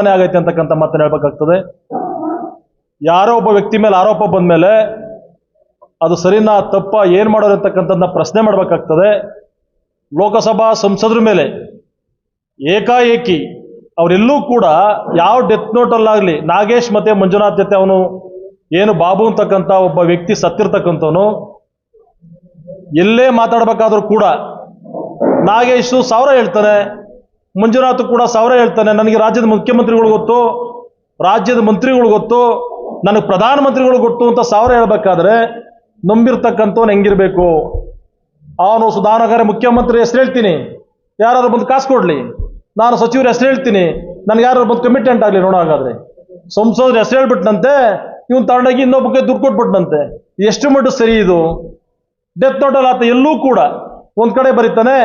ಆಗೈತೆ ಅಂತಕ್ಕಂಥ ಮಾತನ್ನ ಹೇಳ್ಬೇಕಾಗ್ತದೆ. ಯಾರೋ ಒಬ್ಬ ವ್ಯಕ್ತಿ ಮೇಲೆ ಆರೋಪ ಬಂದ ಮೇಲೆ ಅದು ಸರಿನಾ ತಪ್ಪ ಏನ್ ಮಾಡೋರು ಅಂತಕ್ಕಂಥದ್ದನ್ನ ಪ್ರಶ್ನೆ ಮಾಡ್ಬೇಕಾಗ್ತದೆ. ಲೋಕಸಭಾ ಸಂಸದರ ಮೇಲೆ ಏಕಾಏಕಿ ಅವರೆಲ್ಲೂ ಕೂಡ ಯಾವ ಡೆತ್ ನೋಟಲ್ಲಾಗಲಿ ನಾಗೇಶ್ ಮತ್ತೆ ಮಂಜುನಾಥ್ ಜೊತೆ ಅವನು ಏನು ಬಾಬು ಅಂತಕ್ಕಂಥ ಒಬ್ಬ ವ್ಯಕ್ತಿ ಸತ್ತಿರ್ತಕ್ಕಂಥವನು. ಎಲ್ಲೇ ಮಾತಾಡ್ಬೇಕಾದ್ರೂ ಕೂಡ ನಾಗೇಶು ಸಾವಿರ ಹೇಳ್ತಾನೆ. ಮಂಜುನಾಥ್ ಕೂಡ ಸಾವಿರ ಹೇಳ್ತಾನೆ, ನನಗೆ ರಾಜ್ಯದ ಮುಖ್ಯಮಂತ್ರಿಗಳು ಗೊತ್ತು, ರಾಜ್ಯದ ಮಂತ್ರಿಗಳು ಗೊತ್ತು, ನನಗೆ ಪ್ರಧಾನಮಂತ್ರಿಗಳು ಗೊತ್ತು ಅಂತ ಸಾವಿರ ಹೇಳ್ಬೇಕಾದ್ರೆ ನಂಬಿರ್ತಕ್ಕಂಥವ್ನು ಹೆಂಗಿರ್ಬೇಕು? ಅವನು ಸುಧಾನಗರ ಮುಖ್ಯಮಂತ್ರಿ ಹೆಸರು ಹೇಳ್ತೀನಿ. ಯಾರಾದ್ರು ಬಂದು ಕಾಸು ಕೊಡ್ಲಿ. ನಾನು ಸಚಿವರು ಹೆಸರು ಹೇಳ್ತೀನಿ. ನನಗೆ ಯಾರು ಬಂದು ಕಮಿಟೆಂಟ್ ಆಗಲಿ ನೋಡೋ ಹಾಗಾದ್ರೆ. ಸಂಸದರು ಹೆಸರು ಹೇಳ್ಬಿಟ್ನಂತೆ, ಇವನು ತಗೊಂಡೋಗಿ ಇನ್ನೊಬ್ಬಕ್ಕೆ ದುಡ್ಡು ಕೊಟ್ಬಿಟ್ನಂತೆ. ಎಷ್ಟು ಮಟ್ಟ ಸರಿ ಇದು? ಡೆತ್ ನೋಟಲ್ಲಿ ಆತ ಎಲ್ಲೂ ಕೂಡ ಒಂದು ಕಡೆ ಬರೀತಾನೆ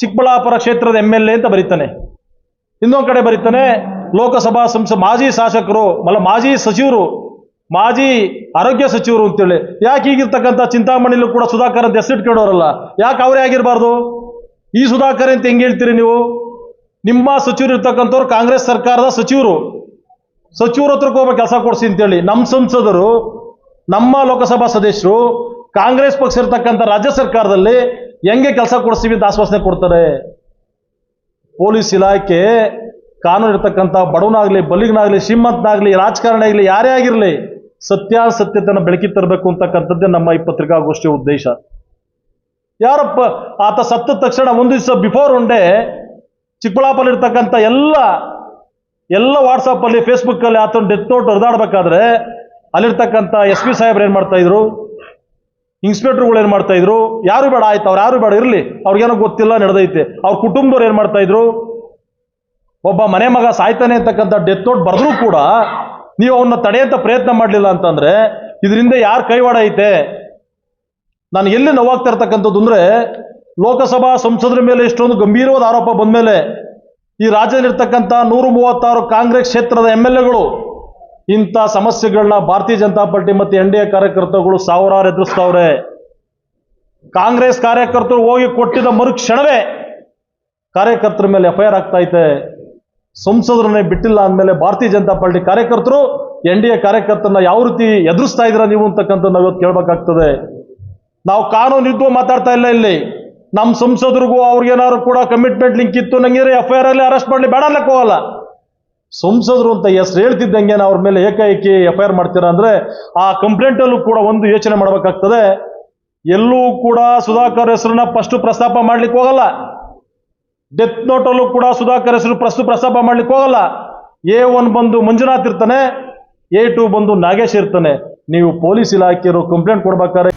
ಚಿಕ್ಕಬಳ್ಳಾಪುರ ಕ್ಷೇತ್ರದ ಎಂ ಎಲ್ ಎ ಅಂತ ಬರೀತಾನೆ. ಇನ್ನೊಂದು ಕಡೆ ಬರೀತಾನೆ ಲೋಕಸಭಾ ಸಂಸ ಮಾಜಿ ಶಾಸಕರು ಮಲ್ಲ ಮಾಜಿ ಸಚಿವರು, ಮಾಜಿ ಆರೋಗ್ಯ ಸಚಿವರು ಅಂತೇಳಿ. ಯಾಕೆ ಈಗಿರ್ತಕ್ಕಂಥ ಚಿಂತಾಮಣಿಲು ಕೂಡ ಸುಧಾಕರ್ ಅಂತ ಹೆಸರಿಟ್ಕೊಂಡವರಲ್ಲ ಯಾಕೆ ಅವರೇ ಆಗಿರಬಾರ್ದು? ಈ ಸುಧಾಕರ್ ಅಂತ ಹೆಂಗೆ ಹೇಳ್ತೀರಿ ನೀವು? ನಿಮ್ಮ ಸಚಿವರು ಇರ್ತಕ್ಕಂಥವ್ರು ಕಾಂಗ್ರೆಸ್ ಸರ್ಕಾರದ ಸಚಿವರು. ಸಚಿವರ ಹತ್ರಕ್ಕೆ ಹೋಗ್ಬೇಕು, ಕೆಲಸ ಕೊಡಿಸಿ ಅಂತೇಳಿ. ನಮ್ಮ ಸಂಸದರು, ನಮ್ಮ ಲೋಕಸಭಾ ಸದಸ್ಯರು, ಕಾಂಗ್ರೆಸ್ ಪಕ್ಷ ಇರ್ತಕ್ಕಂಥ ರಾಜ್ಯ ಸರ್ಕಾರದಲ್ಲಿ ಹೆಂಗೆ ಕೆಲಸ ಕೊಡಿಸ್ತೀವಿ ಅಂತ ಆಶ್ವಾಸನೆ ಕೊಡ್ತಾರೆ? ಪೊಲೀಸ್ ಇಲಾಖೆ ಕಾನೂನು ಇರ್ತಕ್ಕಂಥ ಬಡವನಾಗ್ಲಿ, ಬಲಿಗನಾಗ್ಲಿ, ಶ್ರೀಮಂತನಾಗ್ಲಿ, ರಾಜಕಾರಣಿ ಆಗಲಿ, ಯಾರೇ ಆಗಿರಲಿ ಸತ್ಯಾಸತ್ಯತೆಯನ್ನು ಬೆಳಕಿ ತರಬೇಕು ಅಂತಕ್ಕಂಥದ್ದೇ ನಮ್ಮ ಈ ಪತ್ರಿಕಾಗೋಷ್ಠಿಯ ಉದ್ದೇಶ. ಯಾರಪ್ಪ, ಆತ ಸತ್ತ ತಕ್ಷಣ ಒಂದು ದಿವಸ ಬಿಫೋರ್ ಒನ್ ಡೇ ಚಿಕ್ಕಬಳ್ಳಾಪುರ ಇರ್ತಕ್ಕಂಥ ಎಲ್ಲ ಎಲ್ಲ ವಾಟ್ಸಪ್ಪಲ್ಲಿ ಫೇಸ್ಬುಕ್ಕಲ್ಲಿ ಆತನ ಡೆತ್ ನೋಟ್ ಹರಿದಾಡ್ಬೇಕಾದ್ರೆ ಅಲ್ಲಿರ್ತಕ್ಕಂಥ ಎಸ್ ಪಿ ಸಾಹೇಬ್ರು ಏನು ಮಾಡ್ತಾ ಇದ್ರು? ಇನ್ಸ್ಪೆಕ್ಟರ್ಗಳು ಏನು ಮಾಡ್ತಾ ಇದ್ರು? ಯಾರು ಬೇಡ, ಆಯ್ತು, ಅವ್ರು ಯಾರು ಬೇಡ, ಇರಲಿ. ಅವ್ರಿಗೇನೋ ಗೊತ್ತಿಲ್ಲ, ನಡೆದೈತೆ. ಅವ್ರ ಕುಟುಂಬದವ್ರು ಏನು ಮಾಡ್ತಾ ಇದ್ರು? ಒಬ್ಬ ಮನೆ ಮಗ ಸಾಯ್ತಾನೆ ಅಂತಕ್ಕಂಥ ಡೆತ್ ನೋಟ್ ಬರೆದ್ರೂ ಕೂಡ ನೀವು ಅವನ್ನ ತಡೆಯಂತ ಪ್ರಯತ್ನ ಮಾಡಲಿಲ್ಲ ಅಂತಂದ್ರೆ, ಇದರಿಂದ ಯಾರು ಕೈವಾಡ ಐತೆ? ನಾನು ಎಲ್ಲಿ ನೋವಾಗ್ತಾ ಇರ್ತಕ್ಕಂಥದ್ದು ಅಂದ್ರೆ, ಲೋಕಸಭಾ ಸಂಸದರ ಮೇಲೆ ಇಷ್ಟೊಂದು ಗಂಭೀರವಾದ ಆರೋಪ ಬಂದ ಮೇಲೆ ಈ ರಾಜ್ಯದಲ್ಲಿರ್ತಕ್ಕಂಥ ನೂರು ಮೂವತ್ತಾರು ಕಾಂಗ್ರೆಸ್ ಕ್ಷೇತ್ರದ ಎಂ ಎಲ್ ಎಗಳು ಇಂಥ ಸಮಸ್ಯೆಗಳನ್ನ ಭಾರತೀಯ ಜನತಾ ಪಾರ್ಟಿ ಮತ್ತು ಎನ್ ಡಿ ಎ ಕಾರ್ಯಕರ್ತರುಗಳು ಸಾವಿರಾರು ಎದುರಿಸ್ತಾವ್ರೆ. ಕಾಂಗ್ರೆಸ್ ಕಾರ್ಯಕರ್ತರು ಹೋಗಿ ಕೊಟ್ಟಿದ್ದ ಮರುಕ್ಷಣವೇ ಕಾರ್ಯಕರ್ತರ ಮೇಲೆ ಎಫ್ ಐ ಆರ್ ಆಗ್ತಾ ಐತೆ ಸಂಸದರನ್ನೇ ಬಿಟ್ಟಿಲ್ಲ ಅಂದಮೇಲೆ ಭಾರತೀಯ ಜನತಾ ಪಾರ್ಟಿ ಕಾರ್ಯಕರ್ತರು ಎನ್ ಡಿ ಎ ಕಾರ್ಯಕರ್ತರನ್ನ ಯಾವ ರೀತಿ ಎದುರಿಸ್ತಾ ಇದ್ದೀರಾ ನೀವು ಅಂತಕ್ಕಂಥ ನಾವು ಇವತ್ತು ಕೇಳಬೇಕಾಗ್ತದೆ. ನಾವು ಕಾನೂನು ಇದ್ದು ಮಾತಾಡ್ತಾ ಇಲ್ಲ ಇಲ್ಲಿ. ನಮ್ಮ ಸಂಸದರಿಗೂ ಅವ್ರಿಗೇನಾದ್ರು ಕೂಡ ಕಮಿಟ್ಮೆಂಟ್ ಲಿಂಕ್ ಇತ್ತು, ನಂಗೆ ಎಫ್ ಐ ಆರ್ ಅಲ್ಲಿ ಅರೆಸ್ಟ್ ಮಾಡಲಿ, ಬೇಡ ಹೋಗಲ್ಲ. ಸಂಸದರು ಅಂತ ಹೆಸರು ಹೇಳ್ತಿದ್ದಂಗೆ ಅವ್ರ ಮೇಲೆ ಏಕಾಏಕಿ ಎಫ್ ಐ ಆರ್ ಮಾಡ್ತೀರಾ ಅಂದ್ರೆ ಆ ಕಂಪ್ಲೇಂಟಲ್ಲೂ ಕೂಡ ಒಂದು ಯೋಚನೆ ಮಾಡಬೇಕಾಗ್ತದೆ. ಎಲ್ಲೂ ಕೂಡ ಸುಧಾಕರ್ ಹೆಸರನ್ನ ಫಸ್ಟ್ ಪ್ರಸ್ತಾಪ ಮಾಡ್ಲಿಕ್ಕೆ ಹೋಗಲ್ಲ. ಡೆತ್ ನೋಟಲ್ಲೂ ಕೂಡ ಸುಧಾಕರ್ ಹೆಸರು ಪ್ರಸ್ತು ಪ್ರಸ್ತಾಪ ಮಾಡ್ಲಿಕ್ಕೆ ಹೋಗಲ್ಲ. ಎ ಒನ್ ಬಂದು ಮಂಜುನಾಥ್ ಇರ್ತಾನೆ, ಎ ಟು ಬಂದು ನಾಗೇಶ್ ಇರ್ತಾನೆ. ನೀವು ಪೊಲೀಸ್ ಇಲಾಖೆಯವರು ಕಂಪ್ಲೇಂಟ್ ಕೊಡ್ಬೇಕಾದ್ರೆ